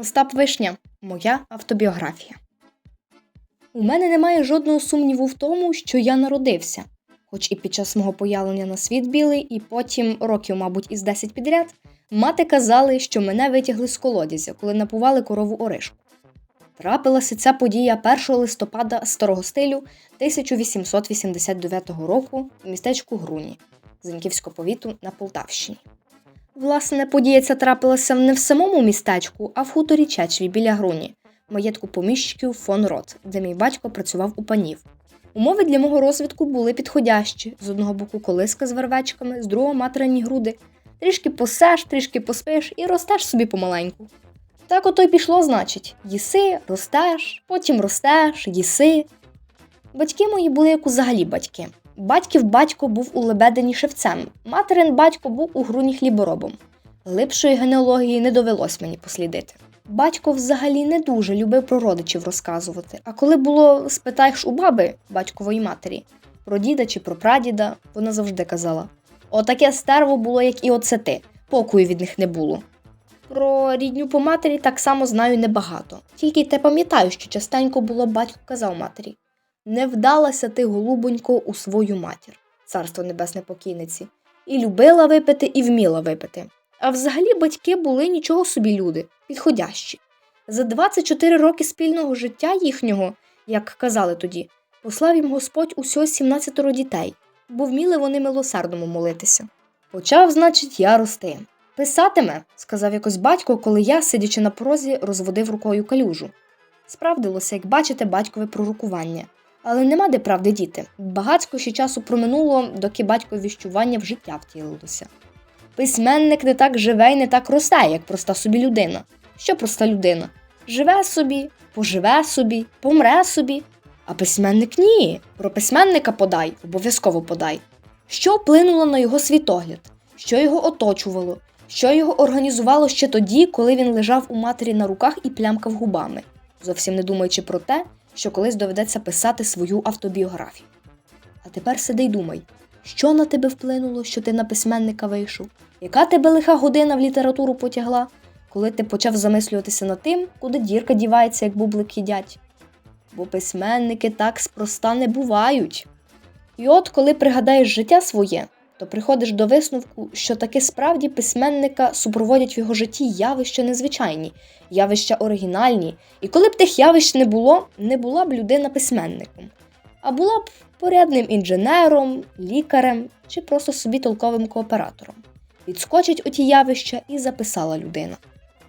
Остап Вишня, моя автобіографія. У мене немає жодного сумніву в тому, що я народився. Хоч і під час мого появлення на світ білий, і потім, років, мабуть, із 10 підряд, мати казали, що мене витягли з колодязя, коли напували корову оришку. Трапилася ця подія 1 листопада старого стилю 1889 року в містечку Груні Зеньківського повіту на Полтавщині. Власне, подія ця трапилася не в самому містечку, а в хуторі Чечві біля Груні, маєтку поміщиків фон Рот, де мій батько працював у панів. Умови для мого розвитку були підходящі: з одного боку колиска з вервечками, з другого материні груди. Трішки посеш, трішки поспиш і ростеш собі помаленьку. Так ото й пішло, значить, їси, ростеш, потім ростеш, їси. Батьки мої були як взагалі батьки. Батьків батько був у Лебедині шевцем, материн батько був у груні хліборобом. Глибшої генеалогії не довелось мені послідити. Батько взагалі не дуже любив про родичів розказувати, а коли було спитаєш у баби батькової матері про діда чи про прадіда, вона завжди казала: Отаке стерво було, як і оце ти, покою від них не було. Про рідню по матері так само знаю небагато, тільки те пам'ятаю, що частенько було батько казав матері: Не вдалася ти, голубонько, у свою матір, царство небесне покійниці, і любила випити, і вміла випити. А взагалі батьки були нічого собі люди, підходящі. За 24 роки спільного життя їхнього, як казали тоді, послав їм Господь усього 17 дітей, бо вміли вони милосердному молитися. Почав, значить, я рости. Писатиме, сказав якось батько, коли я, сидячи на порозі, розводив рукою калюжу. Справдилося, як бачите, батькове пророкування. Але нема де правди діти. Багацько ще часу проминуло, доки батько віщування в життя втілилося. Письменник не так живе і не так росте, як проста собі людина. Що проста людина? Живе собі, поживе собі, помре собі. А письменник ні. Про письменника подай, обов'язково подай. Що вплинуло на його світогляд, що його оточувало, що його організувало ще тоді, коли він лежав у матері на руках і плямкав губами, зовсім не думаючи про те, що колись доведеться писати свою автобіографію. А тепер сиди й думай, що на тебе вплинуло, що ти на письменника вийшов? Яка тебе лиха година в літературу потягла, коли ти почав замислюватися над тим, куди дірка дівається, як бублик їдять? Бо письменники так спроста не бувають. І от, коли пригадаєш життя своє, то приходиш до висновку, що таки справді письменника супроводять в його житті явища незвичайні, явища оригінальні, і коли б тих явищ не було, не була б людина письменником, а була б порядним інженером, лікарем чи просто собі толковим кооператором. Відскочить оті явища і записала людина.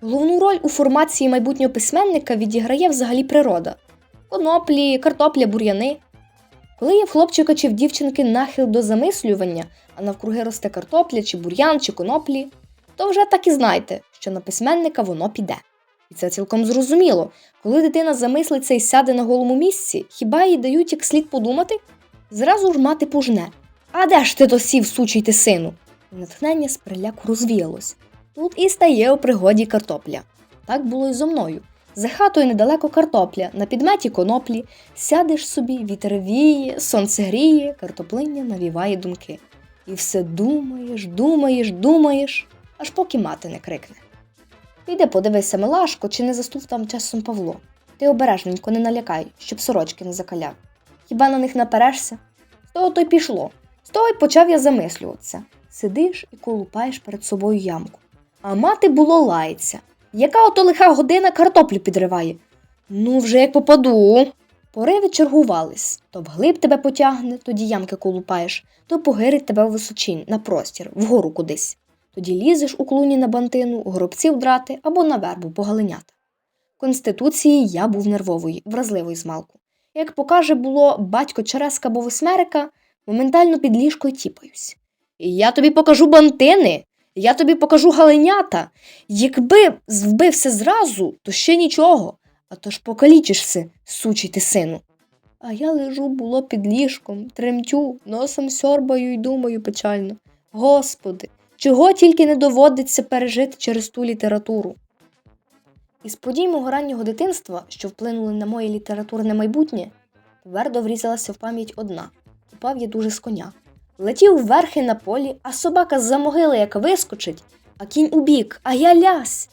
Головну роль у формації майбутнього письменника відіграє взагалі природа: коноплі, картопля, бур'яни. Коли є в хлопчика чи в дівчинки нахил до замислювання, а навкруги росте картопля, чи бур'ян, чи коноплі, то вже так і знайте, що на письменника воно піде. І це цілком зрозуміло. Коли дитина замислиться і сяде на голому місці, хіба їй дають як слід подумати? Зразу ж мати пожне. А де ж ти досів, сучий ти сину? І натхнення з переляку розвіялось. Тут і стає у пригоді картопля. Так було й зо мною. За хатою недалеко картопля, на підметі коноплі, сядеш собі, вітер віє, сонце гріє, картоплиння навіває думки. І все думаєш, думаєш, думаєш, аж поки мати не крикне. Піди подивися, Милашко, чи не застув там часом Павло. Ти обережненько не налякай, щоб сорочки не закаляв. Хіба на них наперешся? З того то й пішло. З того й почав я замислюватися. Сидиш і колупаєш перед собою ямку. А мати було лається. Яка ото лиха година картоплю підриває? Ну, вже як попаду. Пориви чергувались то вглиб тебе потягне, тоді ямки колупаєш, то погирить тебе в височинь, на простір, вгору кудись. Тоді лізеш у клуні на бантину, горобців драти або на вербу погаленята. Конституції я був нервової, вразливої змалку. Як покаже було батько Череска або Восьмерика, моментально під ліжкою тіпаюсь. Я тобі покажу бантини, я тобі покажу галенята. Якби вбився зразу, то ще нічого, а то ж покалічишся, сучий ти сину. А я лежу, було під ліжком, тремтю, носом сьорбаю й думаю печально. Господи, чого тільки не доводиться пережити через ту літературу. Із подій мого раннього дитинства, що вплинули на моє літературне майбутнє, твердо врізалася в пам'ять одна. Упав я дуже з коня. Летів верхи на полі, а собака з-за могили як вискочить, а кінь убік, а я лясь.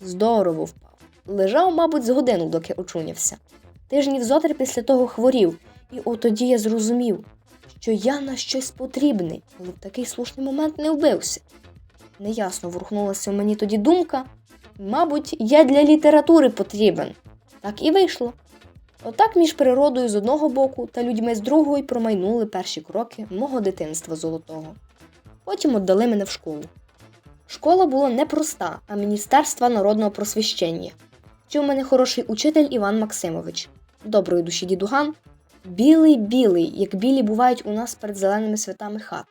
Здорово впав. Лежав, мабуть, з годину, доки очунявся. Тижнів зотри після того хворів, і от тоді я зрозумів, що я на щось потрібний, але в такий слушний момент не вбився. Неясно ворухнулася в мені тоді думка. Мабуть, я для літератури потрібен. Так і вийшло. Отак між природою з одного боку та людьми з другого й промайнули перші кроки мого дитинства золотого. Потім віддали мене в школу. Школа була непроста, а Міністерства народного просвіщення. Вчив мене хороший учитель Іван Максимович, доброї душі дідуган, білий білий, як білі бувають у нас перед зеленими святами хат.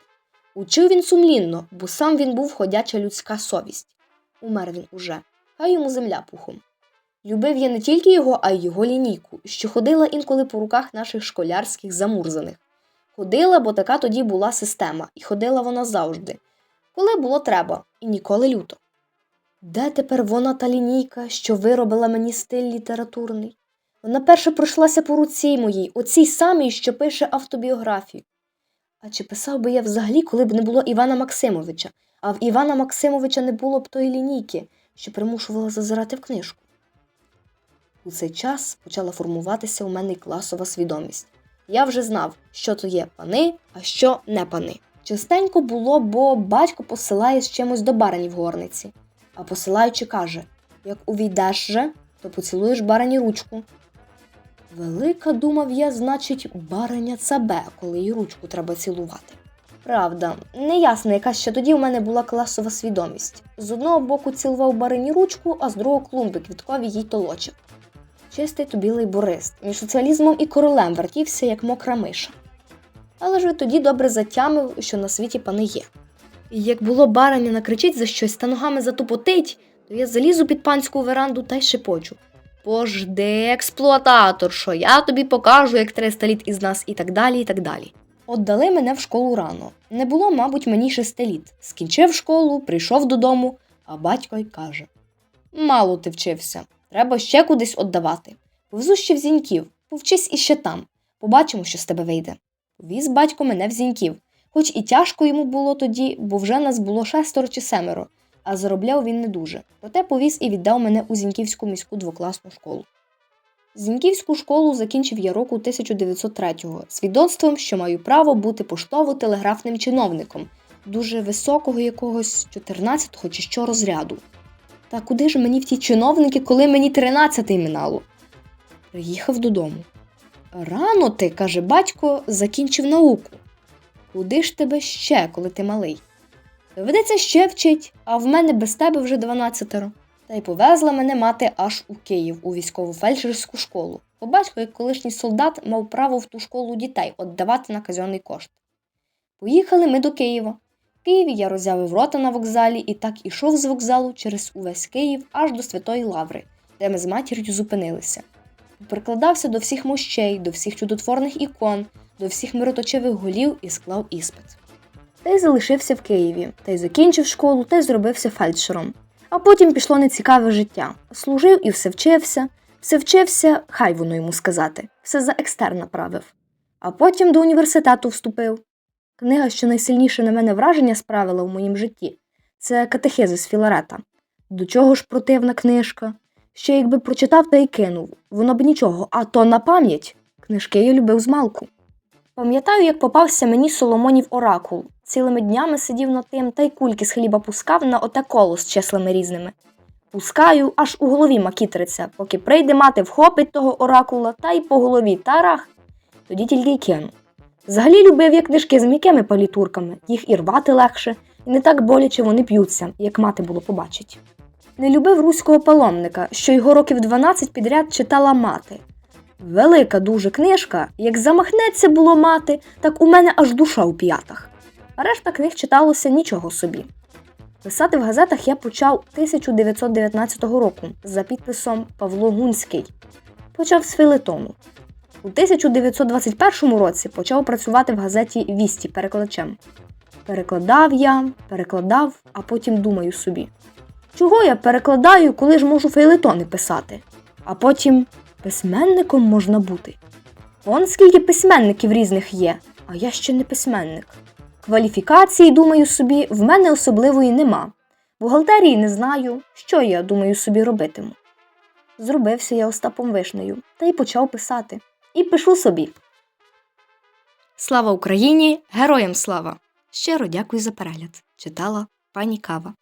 Учив він сумлінно, бо сам він був ходяча людська совість. Умер він уже, хай йому земля пухом. Любив я не тільки його, а й його лінійку, що ходила інколи по руках наших школярських замурзаних. Ходила, бо така тоді була система, і ходила вона завжди, коли було треба, і ніколи люто. Де тепер вона та лінійка, що виробила мені стиль літературний? Вона перше пройшлася по руці моїй, оцій самій, що пише автобіографію. А чи писав би я взагалі, коли б не було Івана Максимовича, а в Івана Максимовича не було б тої лінійки, що примушувала зазирати в книжку? У цей час почала формуватися у мене класова свідомість. Я вже знав, що то є пани, а що не пани. Частенько було, бо батько посилає з чимось до барані в горниці, а посилаючи каже: як увійдеш же, то поцілуєш барані ручку. Велика, думав я, значить, бараня цабе, коли їй ручку треба цілувати. Правда, неясно, яка ще тоді у мене була класова свідомість. З одного боку цілував барині ручку, а з другого клумби квіткові їй толочив. Чистий то білий борист, між соціалізмом і королем вертівся, як мокра миша. Але ж і тоді добре затямив, що на світі пани є. І як було бараня накричить за щось та ногами затупотить, то я залізу під панську веранду та й шепочу. Пожди, експлуататор, що я тобі покажу, як 300 літ із нас, і так далі, і так далі. Отдали мене в школу рано. Не було, мабуть, мені шести літ. Скінчив школу, прийшов додому, а батько й каже: Мало ти вчився, треба ще кудись віддавати. Повезу ще в зіньків, повчись іще там. Побачимо, що з тебе вийде. Повіз батько мене в зіньків, хоч і тяжко йому було тоді, бо вже нас було шестеро чи семеро, а заробляв він не дуже. Проте повіз і віддав мене у Зіньківську міську двокласну школу. Зіньківську школу закінчив я року 1903-го свідоцтвом, що маю право бути поштово-телеграфним чиновником, дуже високого якогось 14-го чи що розряду. Та куди ж мені в ті чиновники, коли мені 13-й минало? Приїхав додому. Рано ти, каже батько, закінчив науку. Куди ж тебе ще, коли ти малий? Доведеться ще вчить, а в мене без тебе вже дванадцятеро. Та й повезла мене мати аж у Київ у військову фельдшерську школу. Бо батько, як колишній солдат, мав право в ту школу дітей віддавати на казенний кошт. Поїхали ми до Києва. Києві я роззявив рота на вокзалі і так ішов з вокзалу через увесь Київ аж до Святої Лаври, де ми з матір'ю зупинилися. Прикладався до всіх мощей, до всіх чудотворних ікон, до всіх мироточивих голів і склав іспит. Та й залишився в Києві, та й закінчив школу, та й зробився фельдшером. А потім пішло нецікаве життя. Служив і все вчився, все вчився, хай воно йому сказати, все за екстерн направив. А потім до університету вступив. Книга, що найсильніше на мене враження справила в моїм житті, це катехези з Філарета. До чого ж противна книжка? Ще якби прочитав та й кинув, воно б нічого, а то на пам'ять. Книжки я любив з малку. Пам'ятаю, як попався мені Соломонів оракул. Цілими днями сидів над тим та й кульки з хліба пускав на оте коло з числами різними. Пускаю, аж у голові макітриться, поки прийде мати вхопить того оракула та й по голові тарах, тоді тільки й кину. Взагалі любив я книжки з м'якими палітурками, їх і рвати легше, і не так боляче вони п'ються, як мати було побачить. Не любив руського паломника, що його років 12 підряд читала мати. Велика дуже книжка, як замахнеться було мати, так у мене аж душа у п'ятах. А решта книг читалося нічого собі. Писати в газетах я почав 1919 року за підписом Павло Гунський. Почав з філетону. У 1921 році почав працювати в газеті Вісті перекладачем. Перекладав я, перекладав, а потім думаю собі. Чого я перекладаю, коли ж можу фейлетони писати? А потім письменником можна бути. Он скільки письменників різних є, а я ще не письменник. Кваліфікації, думаю собі, в мене особливої нема. Бухгалтерії не знаю, що я, думаю, собі робитиму. Зробився я Остапом Вишнею та й почав писати. І пишу собі. Слава Україні! Героям слава! Щиро дякую за перегляд. Читала пані Кава.